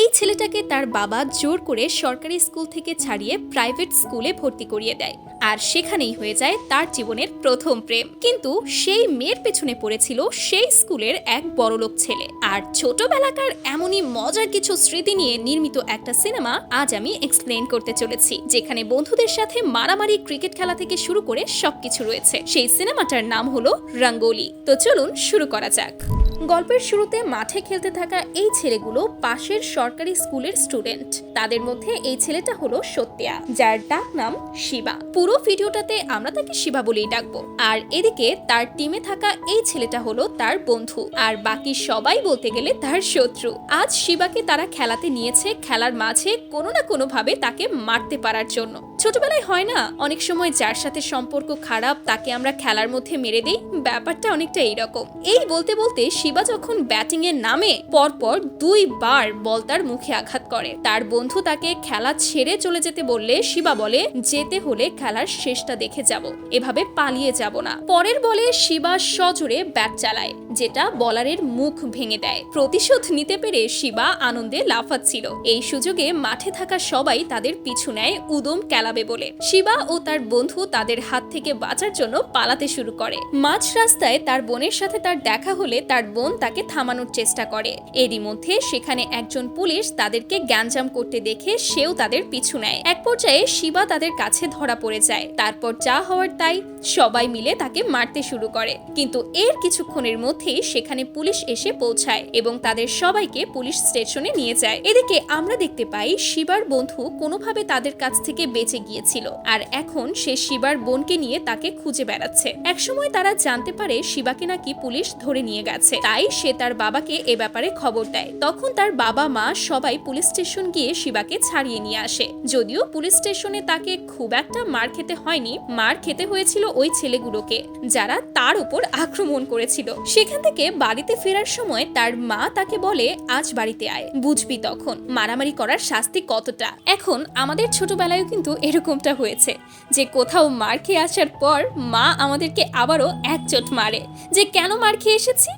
এই ছেলেটাকে তার বাবা জোর করে সরকারি স্কুল থেকে ছাড়িয়ে প্রাইভেট স্কুলে ভর্তি করিয়ে দেয় আর সেখানেই হয়ে যায় তার জীবনের প্রথম প্রেম। কিন্তু সেই মেয়ের পেছনে পড়েছিল সেই স্কুলের এক বড়লোক ছেলে। আর ছোটবেলাকার এমনই মজার কিছু স্মৃতি নিয়ে নির্মিত একটা সিনেমা আজ আমি এক্সপ্লেন করতে চলেছি, যেখানে বন্ধুদের সাথে মারামারি ক্রিকেট খেলা থেকে শুরু করে সবকিছু রয়েছে। সেই সিনেমাটার নাম হলো রঙ্গোলি। তো চলুন শুরু করা যাক। গল্পের শুরুতে মাঠে খেলতে থাকা এই ছেলেগুলো পাশের সরকারি স্কুলের স্টুডেন্ট। তাদের মধ্যে এই ছেলেটা হলো সত্যা যার ডাক নাম শিবা। পুরো ভিডিওটাতে আমরা তাকে শিবা বলেই ডাকবো। আর এদিকে তার টিমে থাকা এই ছেলেটা হলো তার বন্ধু। আর বাকি সবাই বলতে গেলে তার শত্রু। আজ শিবাকে তারা খেলাতে নিয়েছে, খেলার মাঝে কোনো না কোনো ভাবে তাকে মারতে পারার জন্য। ছোটবেলায় হয় না? অনেক সময় যার সাথে সম্পর্ক খারাপ, তাকে আমরা খেলার মধ্যে মেরে দিই। ব্যাপারটা অনেকটা এইরকম। এই বলতে বলতে শিবা যখন ব্যাটিং এর নামে, পরপর দুইবার বল তার মুখে আঘাত করে। তার বন্ধু তাকে খেলা ছেড়ে চলে যেতে বললে শিবা বলে, যেতে হলে খেলার শেষটা দেখে যাব। এভাবে পালিয়ে যাব না। পরের বলে শিবা সজোরে ব্যাট চালায়, যেটা বলারের মুখ ভেঙে দেয়। প্রতিশোধ নিতে পেরে শিবা আনন্দে লাফাচ্ছিল। এই সুযোগে মাঠে থাকা সবাই তাদের পিছু নেয়। উদম কেলাবে বলে শিবা ও তার বন্ধু তাদের হাত থেকে বাঁচার জন্য পালাতে শুরু করে। মাঝ রাস্তায় তার বোনের সাথে তার দেখা হলে তার বোন তাকে থামানোর চেষ্টা করে। এরই মধ্যে সেখানে একজন পুলিশ তাদেরকে গ্যাঞ্জাম করতে দেখে সেও তাদের পিছু নেয়। এক পর্যায়ে শিবা তাদের কাছে ধরা পড়ে যায়। তারপর যা হওয়ার তাই সবাই মিলে তাকে মারতে শুরু করে। কিন্তু এর কিছুক্ষণের মধ্যেই সেখানে পুলিশ এসে পৌঁছায় এবং তাদের সবাইকে পুলিশ স্টেশনে নিয়ে যায়। এদিকে আমরা দেখতে পাই শিবার বন্ধু কোনোভাবে তাদের কাছ থেকে বেঁচে গিয়েছিল। আর এখন সে শিবার বোনকে নিয়ে তাকে খুঁজে বেড়াচ্ছে। একসময় তারা জানতে পারে শিবাকে নাকি পুলিশ ধরে নিয়ে গেছে। তাই সে তার বাবাকে এ ব্যাপারে খবর দেয়। তখন তার বাবা, মা সবাই পুলিশ স্টেশন গিয়ে শিবাকে ছাড়িয়ে নিয়ে আসে। যদিও পুলিশ স্টেশনে তাকে খুব একটা মার খেতে হয়নি, মার খেতে হয়েছিল ওই ছেলেগুলোকে, যারা তার উপর আক্রমণ করেছিল। সেখান থেকে বাড়িতে ফেরার সময় তার মা তাকে বলে, আজ বাড়িতে আয়। বুঝবি তখন মারামারি করার শাস্তি কতটা? এখন আমাদের ছোটবেলায়ও কিন্তু এরকমটা হয়েছে যে কোথাও মার খেয়ে আসার পর মা আমাদেরকে আবারও একচোট মারে। যে কেন মার খেয়ে এসেছি?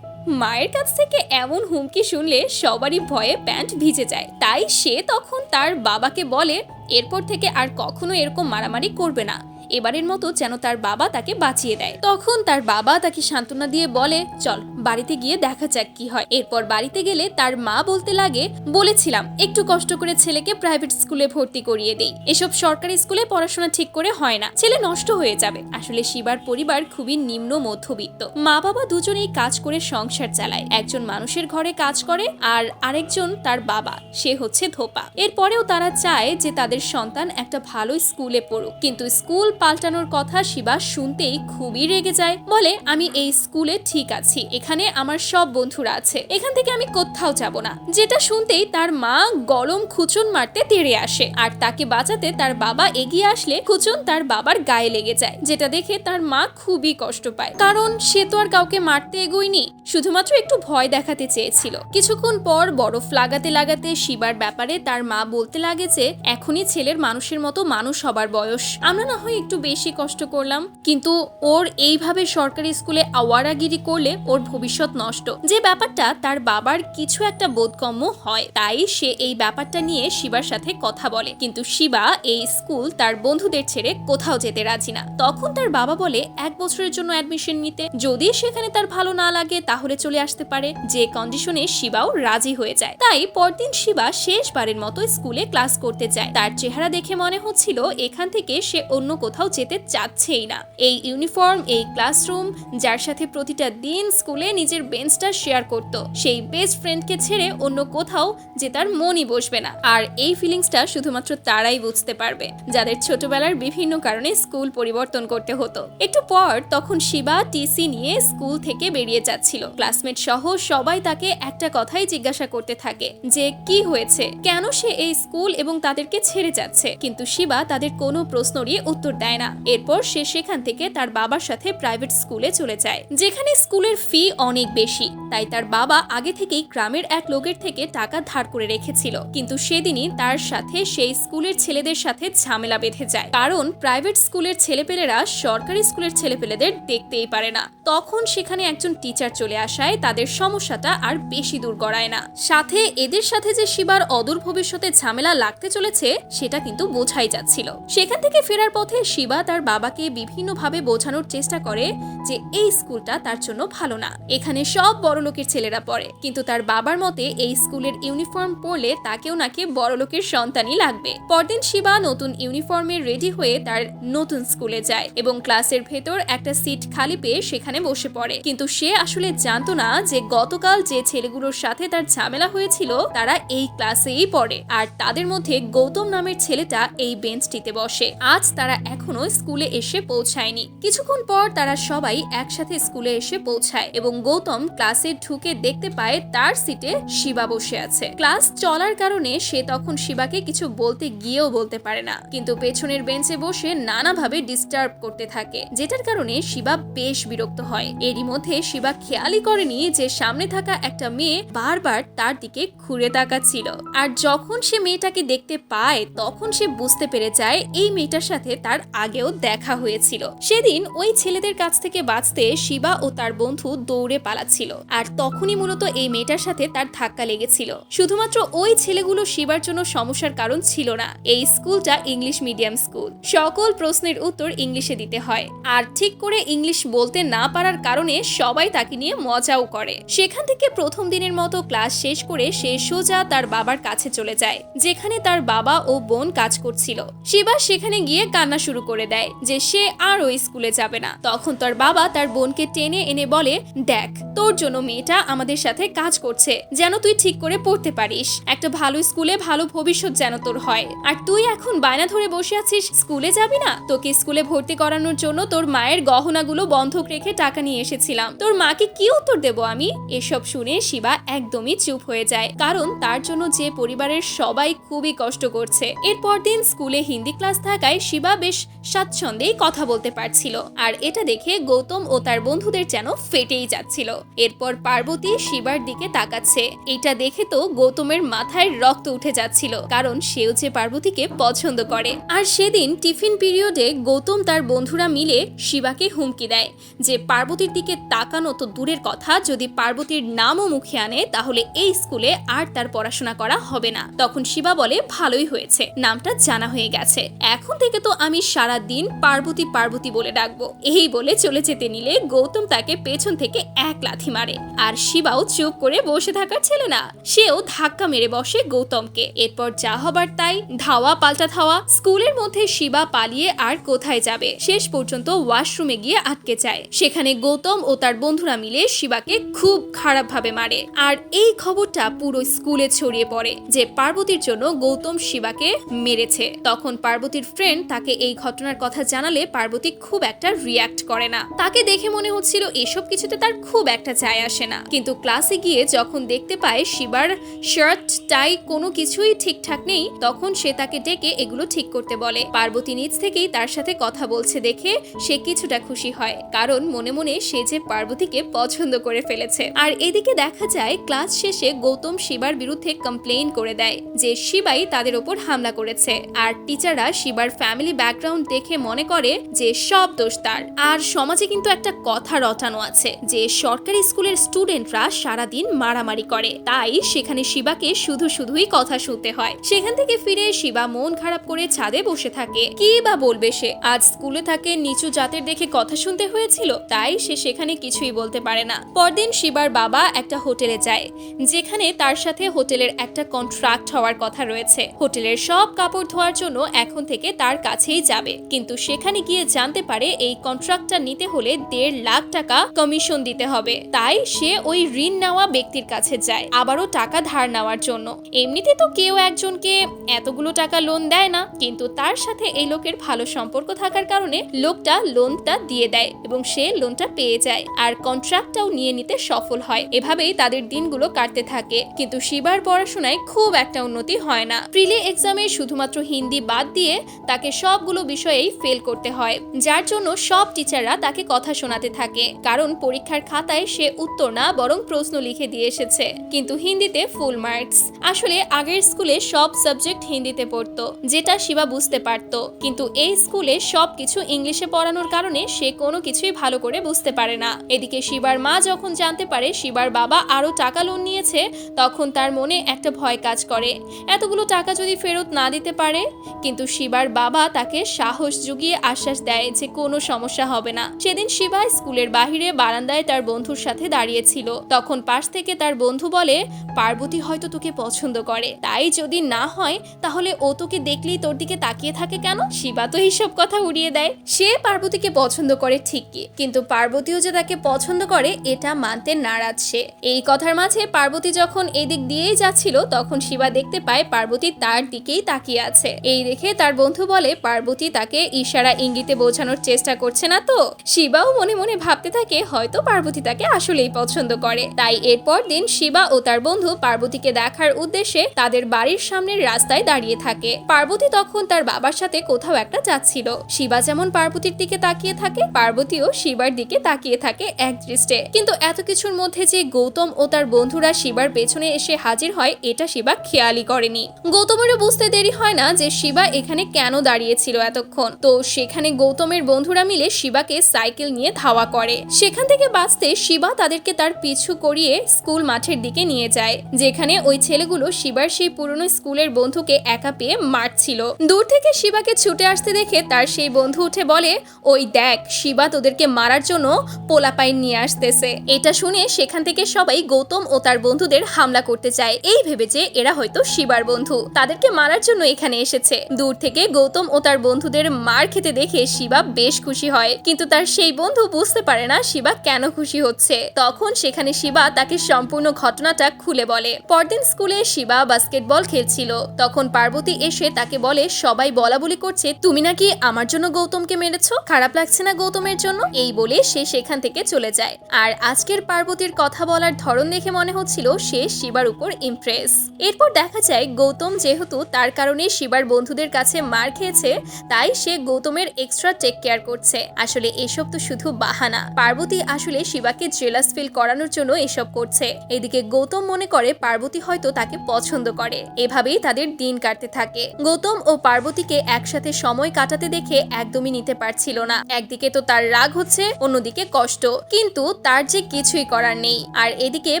মায়ের কাছ থেকে এমন হুমকি শুনলে সবারই ভয়ে প্যান্ট ভিজে যায়। তাই সে তখন তার বাবাকে বলে, এরপর থেকে আর কখনো এরকম মারামারি করবে না। এবারের মতো যেন তার বাবা তাকে বাঁচিয়ে দেয়। তখন তার বাবা তাকে সান্ত্বনা দিয়ে বলে, চল, বাড়িতে গিয়ে দেখা যাক কি হয়। এরপর বাড়িতে গেলে তার মা বলতে লাগে, বলেছিলাম, একটু কষ্ট করে ছেলেকে প্রাইভেট স্কুলে ভর্তি করিয়ে দেই। এসব সরকারি স্কুলে পড়াশোনা ঠিক করে হয় না। ছেলে নষ্ট হয়ে যাবে। আসলে শিবার পরিবার খুবই নিম্ন মধ্যবিত্ত। মা বাবা দুজনেই কাজ করে সংসার চালায়। একজন মানুষের ঘরে কাজ করে আর আরেকজন তার বাবা, সে হচ্ছে ধোপা। এরপরেও তারা চায় যে তাদের সন্তান একটা ভালো স্কুলে পড়ুক। কিন্তু স্কুল পাল্টানোর কথা শিবা শুনতেই খুবই রেগে যায়। বলে, আমি এই স্কুলে ঠিক আছি, এখানে আমার সব বন্ধুরা আছে। এখান থেকে আমি কোথাও যাব না। যেটা শুনতেই তার মা গরম খুচুন মারতে তেড়ে আসে। আর তাকে বাঁচাতে তার বাবা এগিয়ে আসলে খুচুন তার বাবার গায়ে লেগে যায়, যেটা দেখে তার মা খুবই কষ্ট পায়। কারণ সে তো আর কাউকে মারতে এগোয়নি, শুধুমাত্র একটু ভয় দেখাতে চেয়েছিল। কিছুক্ষণ পর বরফ লাগাতে লাগাতে শিবার ব্যাপারে তার মা বলতে লাগে যে, এখনই ছেলের মানুষের মতো মানুষ হবার বয়স। আমরা না হয় একটু বেশি কষ্ট করলাম, কিন্তু ওর এইভাবে সরকারি স্কুলে আওয়ারাগিরি করলে ওর ভবিষ্যৎ নষ্ট। যে ব্যাপারটা তার বাবার কিছু একটা বোধগম্য হয়, তাই সে এই ব্যাপারটা নিয়ে শিবার সাথে কথা বলে। কিন্তু শিবা এই স্কুল তার বন্ধুদের ছেড়ে কোথাও যেতে রাজি না। তখন তার বাবা বলে, এক বছরের জন্য অ্যাডমিশন নিতে। যদি সেখানে তার ভালো না লাগে, তাহলে চলে আসতে পারে। যে কন্ডিশনে শিবাও রাজি হয়ে যায়। তাই পরদিন শিবা শেষবারের মতো স্কুলে ক্লাস করতে যায়। তার চেহারা দেখে মনে হচ্ছিল এখান থেকে সে অন্য কোথাও যেতে চাচ্ছেই না। এই ইউনিফর্ম, এই ক্লাসরুম, যার সাথে প্রতিটা দিন স্কুলে নিজের বেঞ্চটা শেয়ার করত, সেই বেস্ট ফ্রেন্ডকে ছেড়ে অন্য কোথাও যে তার মনই বসবে না। আর এই ফিলিংসটা শুধুমাত্র তারাই বুঝতে পারবে, যাদের ছোটবেলার বিভিন্ন কারণে স্কুল পরিবর্তন করতে হতো। একটু পর তখন শিবা টিসি নিয়ে স্কুল থেকে বেরিয়ে যাচ্ছিল। ক্লাসমেট সহ সবাই তাকে একটা কথাই জিজ্ঞাসা করতে থাকে, যে কি হয়েছে? কেন সে এই স্কুল এবং তাদেরকে ছেড়ে যাচ্ছে? কিন্তু শিবা তাদের কোনো প্রশ্নরই উত্তর দেয় না। এরপর সে সেখান থেকে তার বাবার সাথে প্রাইভেট স্কুলে চলে যায়, যেখানে স্কুলের ফি অনেক বেশি। তাই তার বাবা আগে থেকেই গ্রামের এক লোকের থেকে টাকা ধার করে রেখেছিল। কিন্তু সেদিনই তার সাথে সেই স্কুলের ছেলেদের সাথে ঝামেলা বেঁধে যায়। কারণ প্রাইভেট স্কুলের ছেলেপেলেরা সরকারি স্কুলের ছেলেপেলেদের দেখতেই পারে না। তখন সেখানে একজন টিচার চলে আসায় তাদের সমস্যাটা আর বেশি দূর করায় না। সাথে এদের সাথে যে শিবার অদূর ভবিষ্যতে ঝামেলা লাগতে চলেছে, সেটা কিন্তু বোঝাই যাচ্ছিল। সেখান থেকে ফেরার পথে শিবা তার বাবাকে বিভিন্নভাবে বোঝানোর চেষ্টা করে যে এই স্কুলটা তার জন্য ভালো না। এখানে সব বড়লোকের ছেলেরা পড়ে, কিন্তু তার বাবার মতে এই স্কুলের ইউনিফর্ম পরলে তাকেও নাকি বড়লোকের সন্তানই লাগবে। পরদিন শিবা নতুন ইউনিফর্মে রেডি হয়ে তার নতুন স্কুলে যায় এবং ক্লাসের ভেতর একটা সিট খালি পেয়ে সেখানে বসে পড়ে। কিন্তু সে আসলে জানতো না যে গতকাল যে ছেলেগুলোর সাথে তার ঝামেলা হয়েছিল, তারা এই ক্লাসেই পড়ে। আর তাদের মধ্যে গৌতম নামের ছেলেটা এই বেঞ্চটিতে বসে। আজ তারা এখনও স্কুলে এসে পৌঁছায়নি। কিছুক্ষণ পর তারা সবাই একসাথে স্কুলে এসে পৌঁছায় এবং গৌতম ক্লাসে ঢুকে দেখতে পায় তার সিটে শিবা বসে আছে। ক্লাস চলার কারণে সে তখন শিবাকে কিছু বলতে গিয়েও বলতে পারে না। কিন্তু পেছনের বেঞ্চে বসে নানাভাবে ডিস্টার্ব করতে থাকে, যেটার কারণে শিবা বেশ বিরক্ত হয়। এরই মধ্যে শিবা খেয়ালই করেনি যে সামনে থাকা একটা মেয়ে বারবার তার দিকে ঘুরে তাকাচ্ছিল। আর যখন সে মেয়েটাকে দেখতে পায়, তখন সে বুঝতে পেরে যায়, এই মেয়েটার সাথে তার আগেও দেখা হয়েছিল। সেদিন ওই ছেলেদের কাছ থেকে বাঁচতে শিবা ও তার বন্ধু দৌড়ে পালাচ্ছিল। আর তখনই মূলত এই মেয়েটার সাথে তার ধাক্কা লেগেছিল। শুধুমাত্র ওই ছেলেগুলো শিবার জন্য সমস্যার কারণ ছিল না। এই স্কুলটা ইংলিশ মিডিয়াম স্কুল। সকল প্রশ্নের উত্তর ইংলিশে দিতে হয়। আর ঠিক করে ইংলিশ বলতে না পারার কারণে সবাই তাকে নিয়ে মজাও করে। সেখান থেকে প্রথম দিনের মতো ক্লাস শেষ করে সে সোজা তার বাবার কাছে চলে যায়, যেখানে তার বাবা ও বোন কাজ করছিল। শিবা সেখানে গিয়ে কান্না শুরু করে দেয় যে সে আর ওই স্কুলে যাবে না। তখন তার বাবা তার বোনকে টেনে এনে বলে, দেখ, তোর জন্য মেয়েটা আমাদের সাথে কাজ করছে, যেন তুই ঠিক করে পড়তে পারিস। একটা ভালো স্কুলে ভালো ভবিষ্যৎ যেন তোর হয়। আর তুই এখন বায়না ধরে বসে আছিস, স্কুলে যাবি না? তোকে স্কুলে ভর্তি করানোর জন্য তোর মায়ের গহনাগুলো বন্ধক রেখে টাকা নিয়ে এসেছিলাম। তোর মাকে কি উত্তর দেব আমি? এসব শুনে শিবা একদমই চুপ হয়ে যায়, কারণ তার জন্য যে পরিবারের সবাই খুবই কষ্ট করছে। এরপর দিন স্কুলে হিন্দি ক্লাস থাকায় শিবা বেশ স্বাচ্ছন্দ্যেই কথা বলতে পারছিল, আর এটা দেখে গৌতম ও তার বন্ধুদের যেন ফেটেই যাচ্ছিল। এরপর পার্বতী শিবার দিকে তাকাচ্ছে। এটা দেখে তো গৌতমের মাথায় রক্ত উঠে যাচ্ছিল, কারণ সেও যে পার্বতীকে পছন্দ করে। আর সেদিন টিফিন পিরিয়ডে গৌতম তার বন্ধুরা মিলে শিবাকে হুমকি দেয়। যে পার্বতীর দিকে তাকানো তো দূরের কথা, যদি পার্বতীর নামও মুখে আনে, তাহলে এই স্কুলে আর তার পড়াশোনা করা হবে না। তখন শিবা বলে, ভালোই হয়েছে, নামটা জানা হয়ে গেছে। এখন থেকে তো আমি সারা দিন পার্বতী পার্বতী বলে ডাকবো। এই বলে চলে যেতে নিলে গৌতম তাকে পেছন থেকে এক লাথি মারে। আর শিবাও চুপ করে বসে থাকার ছিল না। সেও ধাক্কা মেরে বসে গৌতমকে। এরপর যা হবার তাই ধাওয়া পাল্টা ধাওয়া স্কুলের মধ্যে শিবা পালিয়ে আর কোথায় যাবে? শেষ পর্যন্ত ওয়াশরুমে গিয়ে আটকে যায়। সেখানে গৌতম ও তার বন্ধুরা মিলে শিবাকে খুব খারাপভাবে মারে। আর এই খবরটা পুরো স্কুলে ছড়িয়ে পড়ে যে পার্বতীর জন্য গৌতম শিবাকে মেরেছে। তখন পার্বতীর ফ্রেন্ড তাকে এই ঘটনার কথা জানালে পার্বতী খুব একটা রিয়াক্ট করে না। তাকে দেখে মনে হচ্ছিল এসব কিছুতে তার খুব একটা যায় আসে না। কিন্তু ক্লাসে গিয়ে যখন দেখতে পায় শিবার শার্ট টাই কোনো কিছুই ঠিকঠাক নেই, তখন সে তাকে ডেকে এগুলো ঠিক করতে বলে। পার্বতী নিজ থেকেই তার সাথে কথা বলছে দেখে সে কিছুটা খুশি হয়। কারণ মনে মনে সে যে পার্বতীকে পছন্দ করে ফেলেছে। আর এদিকে দেখা যায় ক্লাস শেষে গৌতম শিবার বিরুদ্ধে কমপ্লেইন করে দেয় যে শিবাই তাদের ওপর হামলা করেছে। আর টিচাররা শিবার ফ্যামিলি ব্যাকগ্রাউন্ড দেখে মনে করে যে সব দোষ তার। আর সমাজে কিন্তু একটা কথা রটানো আছে যে সরকারি স্কুলের স্টুডেন্টরা সারাদিন মারামারি করে। তাই সেখানে শিবাকে শুধু শুধুই কথা শুনতে হয়। সেখান থেকে ফিরে শিবা মন খারাপ করে ছাদে বসে থাকে। কি বা বলবে সে? আজ স্কুলে থাকে নিচু জাতের দেখে কথা শুনতে হয়েছিল, তাই সে সেখানে কিছুই বলতে পারে না। পরদিন শিবার বাবা একটা হোটেলে যায়, যেখানে তার সাথে হোটেলের একটা কন্ট্রাক্ট হওয়ার কথা রয়েছে। হোটেলের সব কাপড় ধোয়ার জন্য এখন থেকে তার কাছেই যাবে। কিন্তু সেখানে গিয়ে জানতে পারে এই কন্ট্রাক্টটা নিতে হলে দেড় লাখ টাকা কমিশন দিতে হবে। তাই সে ওই ঋণ নেওয়া ব্যক্তির কাছে যায়, আবারও টাকা ধার নেওয়ার জন্য। এমনিতে তো কেউ একজনকে এতগুলো টাকা লোন দেয় না, কিন্তু তার সাথে এই লোকের ভালো সম্পর্ক থাকার কারণে লোকটা লোনটা দিয়ে দেয় এবং সে লোনটা পেয়ে যায়। আর কন্ট্রাক্টটাও নিয়ে নিতে সফল হয়। এভাবেই তাদের দিনগুলো কাটতে থাকে। কিন্তু শিবার পড়াশোনায় খুব একটা উন্নতি হয় না। প্রিলি এক্সামে শুধুমাত্র হিন্দি বাদ দিয়ে তাকে সবগুলো বিষয়েই ফেল করতে হয়, যার জন্য সব টিচাররা তাকে কথা শোনাতে থাকে। কারণ পরীক্ষার খাতায় সে উত্তর না, বরং প্রশ্ন লিখে দিয়ে এসেছে। কিন্তু হিন্দিতে ফুল মার্কস আসলে আগের স্কুলে সব সাবজেক্ট হিন্দিতে পড়তো, যেটা শিবা বুঝতে পারতো। কিন্তু এই স্কুলে সব কিছু ইংলিশে পড়ানোর কারণে সে কোনো কিছুই ভালো করে বুঝতে পারে না। এদিকে শিবার মা যখন জানতে পারে শিবার বাবা আরও টাকা লোন নিয়েছে, তখন তার মনে একটা ভয় কাজ করে। এতগুলো টাকা যদি ফেরত না দিতে পারে? কিন্তু শিবার বাবা তাকে সাহস জুগিয়ে আশ্বাস দেয় যে কোনো সমস্যা হবে না। সেদিন শিবা স্কুলের বাহিরে বারান্দায় তার বন্ধুর সাথে দাঁড়িয়েছিল। তখন পাশ থেকে তার বন্ধু বলে, পার্বতী হয়তো তোকে পছন্দ করে। তাই যদি না হয়, তাহলে ও তোকে দেখলেই তোর দিকে তাকিয়ে থাকে কেন? শিবা তো এইসব কথা উড়িয়ে দেয়। সে পার্বতীকে পছন্দ করে ঠিকই, কিন্তু পার্বতীও যে তাকে পছন্দ করে, এটা মানতে নারাজ সে। এই কথার মাঝে পার্বতী যখন এদিক দিয়েই যাচ্ছিল, তখন শিবা দেখতে পায় পার্বতী তার দিকেই তাকিয়ে আছে। এই দেখে তার বন্ধু বলে, পার্বতী তাকে ইশারা ইঙ্গিতে বোঝানোর চেষ্টা করছে না তো। শিবাও মনে মনে ভাবতে থাকে, হয়তো পার্বতী তাকে আসলেই পছন্দ করে। তাই এরপর দিন শিবা ও তার বন্ধু পার্বতীকে দেখার উদ্দেশ্যে তাদের বাড়ির সামনের রাস্তায় দাঁড়িয়ে থাকে। পার্বতী তখন তার বাবার সাথে কোথাও একটা যাচ্ছিল। শিবা যেমন পার্বতীর দিকে তাকিয়ে থাকে, পার্বতীও শিবার দিকে তাকিয়ে থাকে এক দৃষ্টে। কিন্তু এত কিছুর মধ্যে যে গৌতম ও তার বন্ধুরা শিবার পেছনে এসে হাজির হয়, এটা শিবা খেয়ালই করেনি। গৌতমেরও বুঝতে দেরি হয় না যে শিবা এখানে কেন দাঁড়িয়েছিল এতক্ষণ তো সেখানে গৌতমের বন্ধুরা মিলে শিবাকে সাইকেল নিয়ে ধাওয়া করে। সেখান থেকে বাঁচতে শিবা তাদেরকে তার পিছু করিয়ে স্কুল মাঠের দিকে নিয়ে যায়, যেখানে ওই ছেলেগুলো শিবার সেই পুরনো স্কুলের বন্ধুকে একা পেয়ে মারছিল। দূর থেকে শিবাকে ছুটে আসতে দেখে তার সেই বন্ধু উঠে বলে, ওই দেখ, শিবা তোদেরকে মারার জন্য পোলাপাইন নিয়ে আসতেছে। এটা শুনে সেখান থেকে সবাই গৌতম ও তার বন্ধুদের হামলা করতে চায়। এই ভেবে যে এরা হয়তো শিবার বন্ধু। তাদেরকে মারার জন্য এখানে এসেছে। দূর থেকে গৌতম ও তার বন্ধুদের মার খেতে দেখে শিবা বেশ খুশি হয়। কিন্তু তার সেই বন্ধু বুঝতে পারে না শিবা কেন খুশি হচ্ছে। তখন সেখানে শিবা তাকে সম্পূর্ণ ঘটনাটা খুলে বলে। পরদিন স্কুলে শিবা বাস্কেটবল খেলছিল। তখন পার্বতী এসে তাকে বলে, সবাই বলা বলি করছে, তুমি নাকি আমার জন্য গৌতমকে মেরেছো? খারাপ লাগছে না গৌতমের জন্য? এই বলে সে সেখান থেকে চলে যায়। আর আজকের পার্বতীর কথা বলার ধরন দেখে মনে হচ্ছিল সে শিবার উপর ইমপ্রেস এরপর দেখা যায় গৌতম যেহেতু তার কারণে শিবার বন্ধুদের কাছে মার খেয়েছে তাই সে গৌতমের এক্সট্রা টেক কেয়ার করছে। আসলে এসব তো শুধু বাহানা। পার্বতী আসলে শিবাকে জেলাস ফিল করানোর জন্য এসব করছে। এদিকে গৌতম মনে করে পার্বতী হয়তো তাকে পছন্দ করে। এভাবেই তাদের দিন কাটতে থাকে। গৌতম ও পার্বতীকে একসাথে সময় কাটাতে দেখে একদমই নিতে পারছিল না। একদিকে তো তার রাগ হচ্ছে, অন্যদিকে কষ্ট। কিন্তু তার যে কিছুই করার নেই। আর এদিকে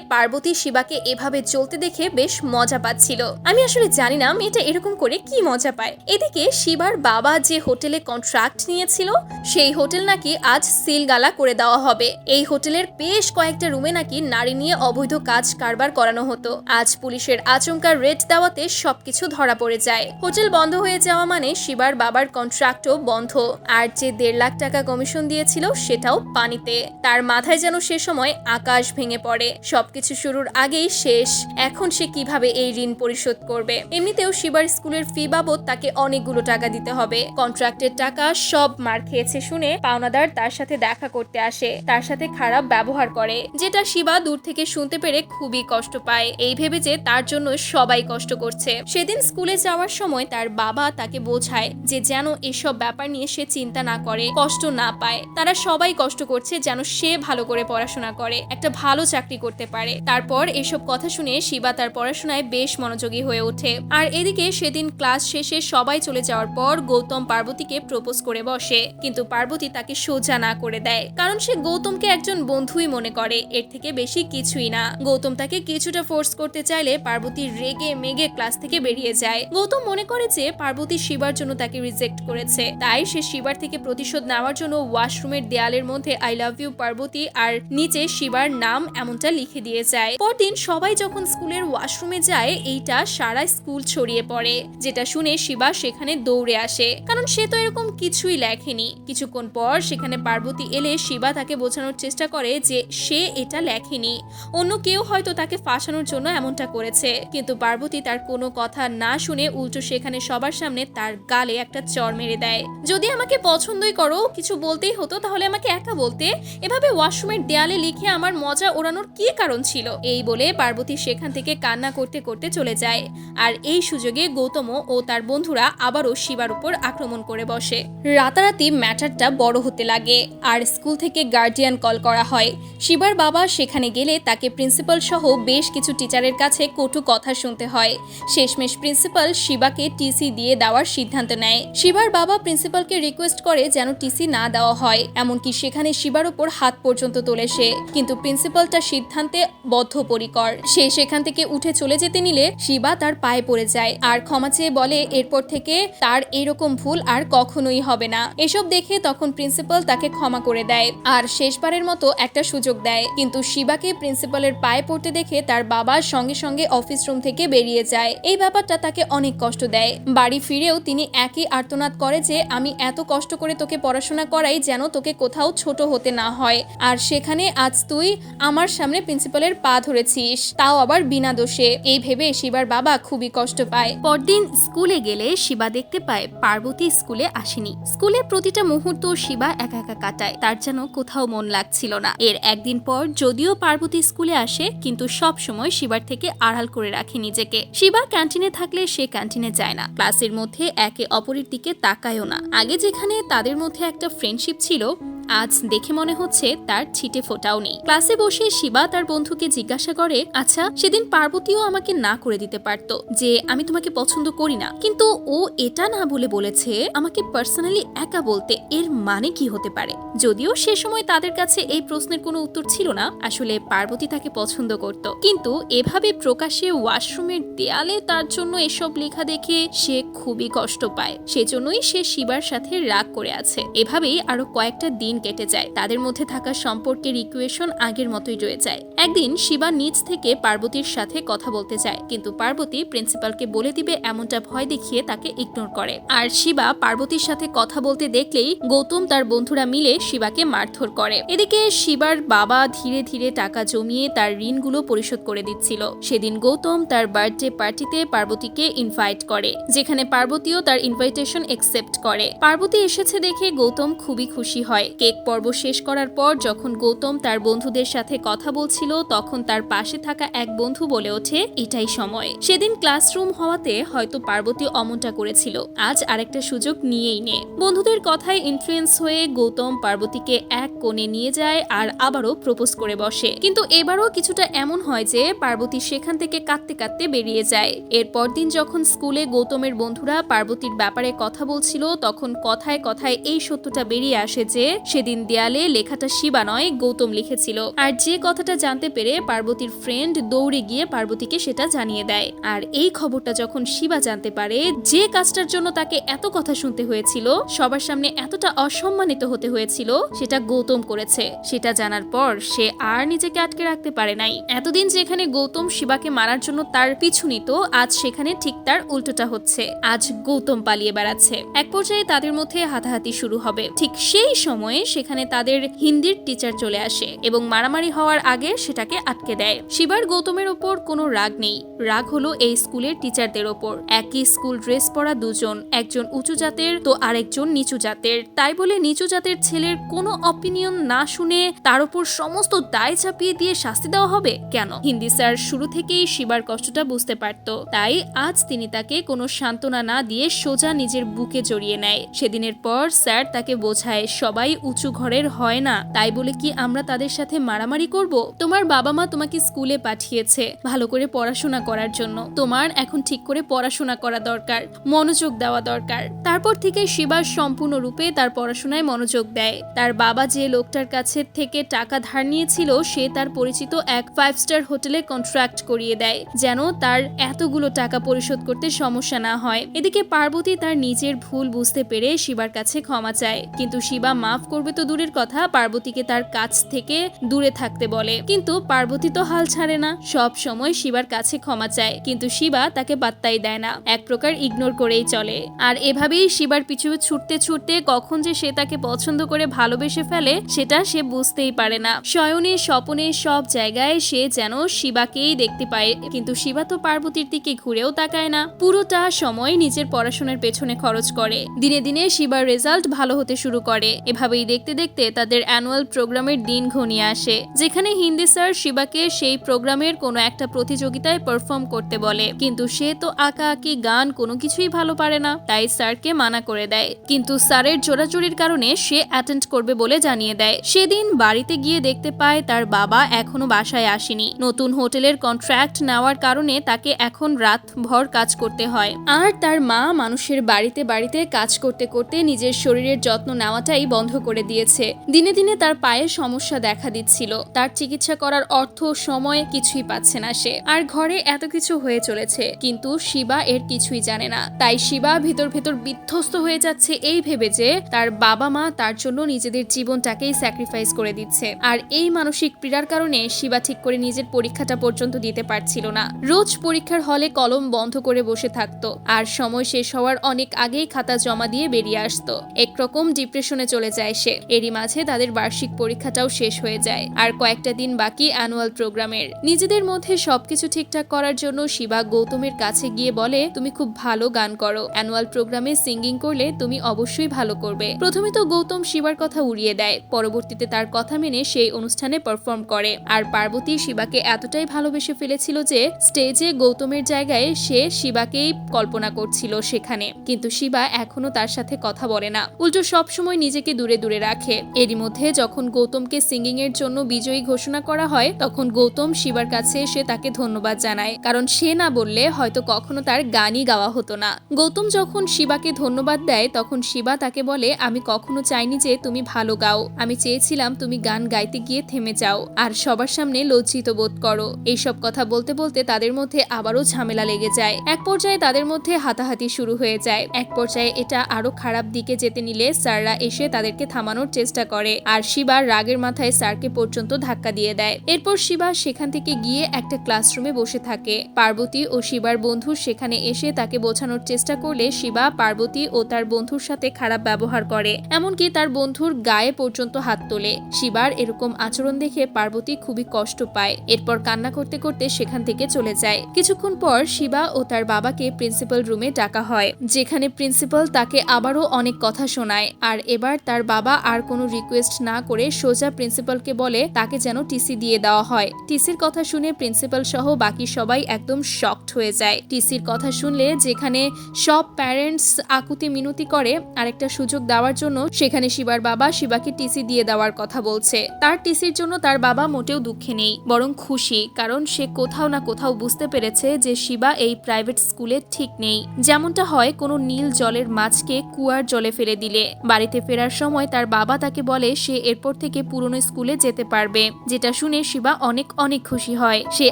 পার্বতী শিবাকে এভাবে চলতে দেখে বেশ মজা পাচ্ছিল। আমি আসলে জানি না মেয়েটা এরকম করে কি মজা পায়। এদিকে শিবার বাবা যে হোটেলে কন্ট্রাক্ট নিয়েছিল, সেই হোটেল নাকি আজ সিলগালা করে দেওয়া হবে। এই হোটেলের বেশ কয়েকটা রুমে নাকি নারী নিয়ে অবৈধ কাজ কারবার করানো হতো। আজ পুলিশের আচমকা রেড দেওয়াতে সবকিছু ধরা পড়ে যায়। হোটেল বন্ধ হয়ে যাওয়া মানে শিবার বাবার কন্ট্রাক্টও বন্ধ। আর যে দেড় লাখ টাকা কমিশন দিয়েছিল, সেটাও পানিতে। তার মাথায় যেন সে সময় আকাশ ভেঙে পড়ে। সবকিছু শুরুর আগেই শেষ। এখন সে কীভাবে এই ঋণ পরিশোধ করবে? এমনিতেও শিবার স্কুলের ফি বাবদ তাকে অনেকগুলো টাকা দিতে হবে। কন্ট্রাক্টের টাকা সব মার খেয়েছে শুনে পাওনাদার তার সাথে দেখা করতে আসে। তার সাথে খারাপ ব্যবহার করে, যেটা শিবা দূর থেকে শুনতে পেরে খুবই কষ্ট পায়। এই ভেবে যে তার জন্য সবাই কষ্ট করছে। সেদিন স্কুলে যাওয়ার সময় তার বাবা তাকে বোঝায় যে যেন এসব ব্যাপার নিয়ে সে চিন্তা না করে, কষ্ট না পায়। তারা সবাই কষ্ট করছে যেন সে ভালো করে পড়াশোনা করে, একটা ভালো চাকরি করতে পারে। তারপর এসব কথা শুনে শিবা তার পড়াশোনায় বেশ মনোযোগী হয়ে ওঠে। আর এদিকে সেদিন ক্লাস শেষে সবাই চলে যাওয়ার পর গৌতম পার্বতীকে প্রপোজ করে বসে, কিন্তু পার্বতী তাকে সোজা না করে দেয়। কারণ সে গৌতমকে একজন বন্ধুই মনে করে, এর থেকে বেশি কিছুই না। গৌতম তাকে কিছুটা ফোর্স করতে চাইলে পার্বতী রেগে মেগে ক্লাস থেকে বেরিয়ে যায়। গৌতম মনে করে যে পার্বতী শিবার জন্য তাকে রিজেক্ট করেছে। তাই সে শিবার থেকে প্রতিশোধ নেওয়ার জন্য ওয়াশরুমের দেয়ালের মধ্যে আই লাভ ইউ পার্বতী আর নিচে শিবার নাম এমনটা লিখে দিয়ে যায়। পরদিন সবাই যখন স্কুলের ওয়াশরুমে যায়, এইটা সারা স্কুল ছড়িয়ে পড়ে, যেটা শুনে শিবা সেখানে দৌড়ে আসে। কারণ সে তো এরকম কিছুই লেখেনি। কিছুক্ষণ পর সেখানে পার্বতী এলে শিবা তাকে বোঝানোর চেষ্টা করে যে সে এটা লেখেনি। অন্য কেউ হয়তো তাকে ফাঁসানোর জন্য এমনটা করেছে। কিন্তু পার্বতী তার কোনো কথা না শুনে উল্টো সেখানে সবার সামনে তার গালে একটা চর মেরে দেয়। যদি আমাকে পছন্দই করো, কিছু বলতেই হতো, তাহলে আমাকে একা বলতে? এভাবে ওয়াশরুমের দেয়ালে লিখে আমার মজা ওড়ানোর কি কারণ ছিল? এই বলে পার্বতী সেখান থেকে কান্না করতে করতে চলে যায়। আর এই সুযোগে গৌতম ও তার বন্ধুরা আবারও শিবার উপর আক্রমণ এমন করে বসে। রাতারাতি ম্যাটারটা বড় হতে লাগে। আর স্কুল থেকে গার্ডিয়ান কল করা হয়। শিবার বাবা সেখানে গেলে তাকে প্রিন্সিপাল সহ বেশ কিছু টিচারের কাছে কটু কথা শুনতে হয়। শেষমেশ প্রিন্সিপাল শিবাকে টিসি দিয়ে দেওয়ার সিদ্ধান্ত নেয়। শিবার বাবা প্রিন্সিপালকে রিকোয়েস্ট করে যেন টিসি না দেওয়া হয়। এমনকি সেখানে শিবার ওপর হাত পর্যন্ত তোলে সে। কিন্তু প্রিন্সিপালটা সিদ্ধান্তে বদ্ধপরিকর। সে সেখান থেকে উঠে চলে যেতে নিলে শিবা তার পায়ে পড়ে যায়। আর ক্ষমা চেয়ে বলে, এরপর থেকে তার এরকম ভুল আর কখনোই হবে না। এসব দেখে তখন প্রিন্সিপাল তাকে ক্ষমা করে দেয় আর শেষবারের মতো একটা সুযোগ দেয়। কিন্তু শিবাকে প্রিন্সিপালের পায়ে পড়তে দেখে তার বাবা সঙ্গে সঙ্গে অফিস রুম থেকে বেরিয়ে যায়। এই ব্যাপারটা তাকে অনেক কষ্ট দেয়। বাড়ি ফিরেও তিনি একই আর্তনাদ করে যে, আমি এত কষ্ট করে তোকে পড়াশোনা করাই যেন তোকে কোথাও ছোট হতে না হয়। আর সেখানে আজ তুই আমার সামনে প্রিন্সিপালের পা ধরেছিস। তাও আবার বিনা দোষে। এই ভেবে শিবার বাবা খুবই কষ্ট পায়। পরদিন স্কুলে গেলে শিবা দেখতে পায় পার্বতী স্কুলে আসেনি। স্কুলে প্রতিটা মুহূর্ত শিবা একা একা কাটায়। তার যেন কোথাও মন লাগছিল না। এর একদিন পর যদিও পার্বতী স্কুলে আসে, কিন্তু সব সময় শিবার থেকে আড়াল করে রাখে নিজেকে। শিবা ক্যান্টিনে থাকলে সে ক্যান্টিনে যায় না। ক্লাসের মধ্যে একে অপরের দিকে তাকায়ও না। আগে যেখানে তাদের মধ্যে একটা ফ্রেন্ডশিপ ছিল, আজ দেখে মনে হচ্ছে তার ছিটে ফোটাও নেই। ক্লাসে বসে শিবা তার বন্ধুকে জিজ্ঞাসা করে আচ্ছা সেদিন পার্বতীও আমাকে না করে দিতে পারত, যে আমি তোমাকে পছন্দ করি না। কিন্তু ও এটা না বলে বলেছে আমাকে পার্সোনালি একা বলতে এর মানে কি হতে পারে? যদিও সে সময় তাদের কাছে এই প্রশ্নের কোনো উত্তর ছিল না, আসলে পার্বতী তাকে পছন্দ করত। কিন্তু এভাবে প্রকাশ্যে ওয়াশরুমের দেয়ালে তার জন্য এসব লেখা দেখে সে খুবই কষ্ট পায়। সেজন্যই সে শিবার সাথে রাগ করে আছে। এভাবেই আরও কয়েকটা দিন কেটে যায়। তাদের মধ্যে থাকা সম্পর্কের ইকুয়েশন আগের মতোই রয়ে যায়। একদিন শিবা নিজ থেকে পার্বতীর সাথে কথা বলতে যায়, কিন্তু পার্বতী প্রিন্সিপালকে বলে দিবে, এমনটা ভয় দেখিয়ে তাকে ইগনোর করে। আর শিবা পার্বতীর সাথে কথা বলতে দেখলেই গৌতম তার বন্ধুরা মিলে শিবাকে মারধর করে। এদিকে শিবার বাবা ধীরে ধীরে টাকা জমিয়ে তার ঋণগুলো পরিশোধ করে দিচ্ছিল। সেদিন গৌতম তার বার্থডে পার্টিতে পার্বতীকে ইনভাইট করে, যেখানে পার্বতীও তার ইনভাইটেশন একসেপ্ট করে। পার্বতী এসেছে দেখে গৌতম খুবই খুশি হয়। কেক পর্ব শেষ করার পর যখন গৌতম তার বন্ধুদের সাথে কথা বলছিল, তখন তার পাশে থাকা এক বন্ধু বলে ওঠে, এটাই সময়। সেদিন ক্লাসরুম হওয়াতে হয়তো পার্বতী অমনটা করেছিল। আজ আরেকটা সুযোগ নিয়েই নে। বন্ধুদের কথায় ইনফ্লুয়েন্স হয়ে গৌতম পার্বতীকে এক কোণে নিয়ে যায় আর আবারও প্রপোজ করে বসে। কিন্তু এবারও কিছুটা এমন হয় যে, পার্বতী সেখান থেকে কাঁদতে কাঁদতে বেরিয়ে যায়। এরপর দিন যখন স্কুলে গৌতমের বন্ধুরা পার্বতীর ব্যাপারে কথা বলছিল, তখন কথায় কথায় এই সত্যটা বেরিয়ে আসে যে, সেদিন দেয়ালে লেখাটা শিবা নয় গৌতম লিখেছিল। আর যে কথাটা জানতে পেরে পার্বতীর ফ্রেন্ড দৌড়ে গিয়ে পার্বতীকে সেটা জানিয়ে দেয়। আর এই খবরটা যখন শিবা জানতে পারে, যে কাজটার জন্য তাকে এত কথা শুনতে হয়েছিল, সবার সামনে এতটা অসম্মানিত হতে হয়েছিল, সেটা গৌতম করেছে। সেটা জানার পর সে আর নিজেকে আটকে রাখতে পারে নাই। এতদিন যেখানে গৌতম শিবাকে মারার জন্য তার পিছু নিত, আজ সেখানে ঠিক তার উল্টোটা হচ্ছে। আজ গৌতম পালিয়ে বেড়াচ্ছে। এক পর্যায়ে তাদের মধ্যে হাতাহাতি শুরু হবে। ঠিক সেই সময়ে সেখানে তাদের হিন্দির টিচার চলে আসে এবং মারামারি হওয়ার আগে সেটাকে আটকে দেয়। শিবার গৌতমের ওপর কোনো রাগ নেই। রাগ হলো এই স্কুলের টিচারদের ওপর। একই স্কুল ড্রেস পরা দুজন, একজন উঁচু জাতের, তো আরেকজন নিচু জাতের। তাই বলে নিচু জাতের ছেলের কোনো অপিনিয়ন না শুনে তার উপর সমস্ত দায় চাপিয়ে দিয়ে শাস্তি দেওয়া হবে কেন? হিন্দি স্যার শুরু থেকেই শিবার কষ্টটা বুঝতে পারত। তাই আজ তিনি তাকে কোনো সান্ত্বনা না দিয়ে সোজা নিজের বুকে জড়িয়ে নেয়। সেদিনের পর স্যার তাকে বোঝায়, সবাই উঁচু ঘরের হয় না। তাই বলে কি আমরা তাদের সাথে মারামারি করব? তোমার বাবা মা তোমাকে স্কুলে পাঠিয়েছে ভালো করে পড়াশোনা করার জন্য। তোমার এখন ঠিক করে পড়াশোনা করা দরকার, মনোযোগ দেওয়া দরকার। তারপর থেকে শিবার সম্পূর্ণরূপে তার পড়াশোনায় মনোযোগ দেয়। তার বাবা যে লোকটার কাছে থেকে টাকা ধার নিয়েছিল, সে তার পরিচিত এক ফাইভ স্টার হোটেলে কন্ট্রাক্ট করিয়ে দেয়, যেন তার এতগুলো টাকা পরিশোধ করতে সমস্যা না হয়। এদিকে পার্বতী তার নিজের ভুল বুঝতে পেরে শিবার কাছে ক্ষমা চায়। কিন্তু শিবা মাফ করবে তো দূরের কথা, পার্বতীকে তার কাছ থেকে দূরে থাকতে বলে। কিন্তু পার্বতী তো হাল ছাড়ে না। সব সময় শিবার কাছে ক্ষমা চায়, কিন্তু শিবা তাকে পাত্তাই দেয় না। এক প্রকার ইগনোর করেই চলে। আর এভাবেই শিবার পিছু ছুটতে ছুটতে কখন যে সে তাকে পছন্দ করে ভালোবেসে ফেলে, সেটা সে বুঝতেই পারে না। শয়নে স্বপনে সব জায়গায় সে যেন শিবাকেই দেখতে পায়, কিন্তু শিবা তো পার্বতীর দিকে ঘুরেও তাকায় না। পুরোটা সময় নিজের পড়াশোনার পেছনে খরচ করে। দিনে দিনে শিবার রেজাল্ট ভালো হতে শুরু করে। এভাবেই দেখতে দেখতে তাদের অ্যানুয়াল প্রোগ্রামের দিন ঘনিয়ে আসে, যেখানে হিন্দি স্যার শিবাকে সেই প্রোগ্রামের কোনো একটা প্রতিযোগিতায় পারফর্ম করতে বলে। কিন্তু সে তো আঁকা আঁকি গান কোনো কিছুই ভালো পারে না। তাই স্যারকে মানা করে দেয়। কিন্তু স্যারের জোরাজুরির কারণে সে অ্যাটেন্ড করবে বলে জানিয়ে দেয়। সেদিন বাড়িতে গিয়ে দেখতে পায় তার বাবা এখনও বাসায় আসেনি। নতুন হোটেলের কন্ট্রাক্ট নেওয়ার কারণে তাকে এখন রাত ভর কাজ করতে হয়। আর তার মা মানুষের বাড়িতে বাড়িতে কাজ করতে করতে নিজের শরীরের যত্ন নেওয়াটাই বন্ধ করে দিয়েছে। দিনে দিনে তার পায়ে সমস্যা দেখা দিচ্ছিল। তার চিকিৎসা করার অর্থ সময় কিছুই পাচ্ছে না সে। আর ঘরে এত কিছু হয়ে চলেছে। কিন্তু শিবা এর কিছুই জানে না। তাই শিবা ভেতর ভেতর বিধ্বস্ত হয়ে যাচ্ছে এই ভেবে যে তার বাবা মা তার জন্য নিজেদের জীবনটাকেই স্যাক্রিফাইস করে দিচ্ছে। আর এই মানসিক পীড়ার কারণে শিবা ঠিক করে নিজের পরীক্ষাটা পর্যন্ত দিতে পারছিল না। রোজ পরীক্ষার হলে কলম বন্ধ করে বসে থাকতো আর সময় শেষ হওয়ার অনেক আগেই খাতা জমা দিয়ে বেরিয়ে আসতো। একরকম ডিপ্রেশনে চলে যায় সে। এরই মাঝে তাদের বার্ষিক পরীক্ষাটাও শেষ হয়ে যায়। আর কয়েকটা দিন বাকি অ্যানুয়াল প্রোগ্রামের নিজেদের মধ্যে সবকিছু ঠিকঠাক করার জন্য শিবা গৌতমের কাছে গিয়ে বলে, তুমি খুব ভালো গান করো। অ্যানুয়াল প্রোগ্রামে সিঙ্গিং করলে তুমি অবশ্যই ভালো করবে। প্রথমে তো গৌতম শিবার কথা উড়িয়ে দেয়, পরবর্তীতে তার কথা মেনে সেই অনুষ্ঠানে পারফর্ম করে। আর পার্বতী শিবাকে এতটাই ভালোবেসে ফেলেছিল যে স্টেজে গৌতমের জায়গায় সে শিবাকেই কল্পনা করছিল সেখানে। কিন্তু শিবা এখনও তার সাথে কথা বলে না। উল্টো সবসময় নিজেকে দূরে দূরে রাখে। এরই মধ্যে যখন গৌতমকে সিঙ্গিং এর জন্য বিজয়ী ঘোষণা করা হয়, তখন গৌতম শিবার কাছে এসে তাকে ধন্যবাদ জানায়। কারণ সে না বললে হয়তো কখনো তার গানই গাওয়া হতো না। গৌতম যখন শিবাকে ধন্যবাদ দেয়, তখন শিবা তাকে বলে, আমি কখনো চাইনি যে তুমি ভালো গাও। আমি চেয়েছিলাম তুমি গান গাইতে গিয়ে থেমে যাও, আর সবার সামনে লজ্জিত বোধ করো। এইসব কথা বলতে বলতে তাদের মধ্যে আবারও ঝামেলা লেগে যায়। এক পর্যায়ে তাদের মধ্যে হাতাহাতি শুরু হয়ে যায়। এক পর্যায়ে এটা আরও খারাপ দিকে যেতে নিলে স্যাররা এসে তাদেরকে থামানোর চেষ্টা করে, আর শিবা রাগের মাথায় স্যারকে পর্যন্ত ধাক্কা দিয়ে দেয়। এরপর শিবা সেখান থেকে গিয়ে একটা ক্লাসরুমে বসে থাকে। পার্বতী ও শিবার বন্ধু সেখানে এসে তাকে বোঝানোর চেষ্টা করলে শিবা পার্বতী ও তার বন্ধুর সাথে খারাপ ব্যবহার করে। এমনকি তার বন্ধুর গায়ে পর্যন্ত হাত তোলে। শিবার এরকম আচরণ দেখে পার্বতী খুবই কষ্ট পায়। এরপর কান্না করতে করতে সেখান থেকে চলে যায়। কিছুক্ষণ পর শিবা ও তার বাবাকে প্রিন্সিপাল রুমে ডাকা হয়, যেখানে প্রিন্সিপাল তাকে আবারও অনেক কথা শোনায়। আর এবার তার বাবা আর কোনো রিকোয়েস্ট না করে সোজা প্রিন্সিপালকে বলে তাকে যেন টিসি দিয়ে দেওয়া হয়। টিসির কথা শুনে প্রিন্সিপাল সহ বাকি সবাই একদম শকড হয়ে যায়। টিসির কথা শুনলে যেখানে সব প্যারেন্টস আকুতি মিনতি করে আরেকটা সুযোগ দেওয়ার জন্য সেখানে শিবার বাবা শিবাকে টিসি দিয়ে দেওয়ার কথা বলছে। তার টিসির জন্য তার বাবা মোটেও দুঃখে নেই, বরং খুশি, কারণ সে কোথাও না কোথাও বুঝতে পেরেছে যে শিবা এই প্রাইভেট স্কুলে ঠিক নেই। যেমনটা হয়, কোনো নীল জলের মাছকে কুয়ার জলে ফেলে দিলে। বাড়িতে ফেরার সময় তার বাবা তাকে বলে, সে এরপর থেকে পুরনো স্কুলে যেতে পারবে। যেটা শুনে শিবা অনেক অনেক খুশি হয়। সে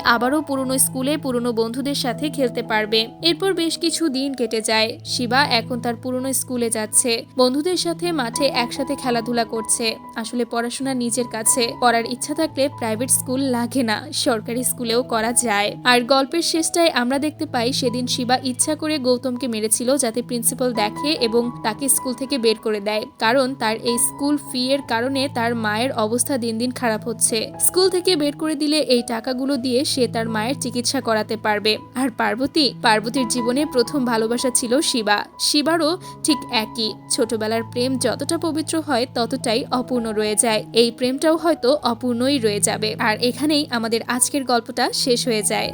আবারও পুরনো স্কুলে পুরনো বন্ধুদের সাথে খেলতে পারবে। এরপর বেশ কিছু দিন কেটে যায়। শিবা এখন তার পুরনো স্কুলে যাচ্ছে। বন্ধুদের সাথে মাঠে একসাথে খেলাধুলা করছে। আসলে পড়াশোনা নিজের কাছে। পড়ার ইচ্ছা থাকলে প্রাইভেট স্কুল লাগে না। সরকারি স্কুলেও করা যায়। আর গল্পের শেষটায় আমরা দেখতে পাই সেদিন শিবা ইচ্ছা করে গৌতমকে মেরেছিল যাতে প্রিন্সিপাল দেখে এবং তাকে স্কুল থেকে বের করে দেয়। কারণ তার এই স্কুল ফি এর কারণে তার মায়ের অবস্থা দিন দিন খারাপ হচ্ছে। স্কুল থেকে বের করে দিলে এই টাকাগুলো দিয়ে সে তার মায়ের চিকিৎসা করাতে পারবে। আর পার্বতী? পার্বতীর জীবনে প্রথম ভালোবাসা ছিল শিবা। শিবারও ঠিক একই। ছোটবেলার প্রেম যতটা পবিত্র হয়, ততটাই অপূর্ণ রয়ে যায়। এই প্রেমটাও হয়তো অপূর্ণই রয়ে যাবে। আর এখানেই আমাদের আজকের গল্পটা শেষ হয়ে যায়।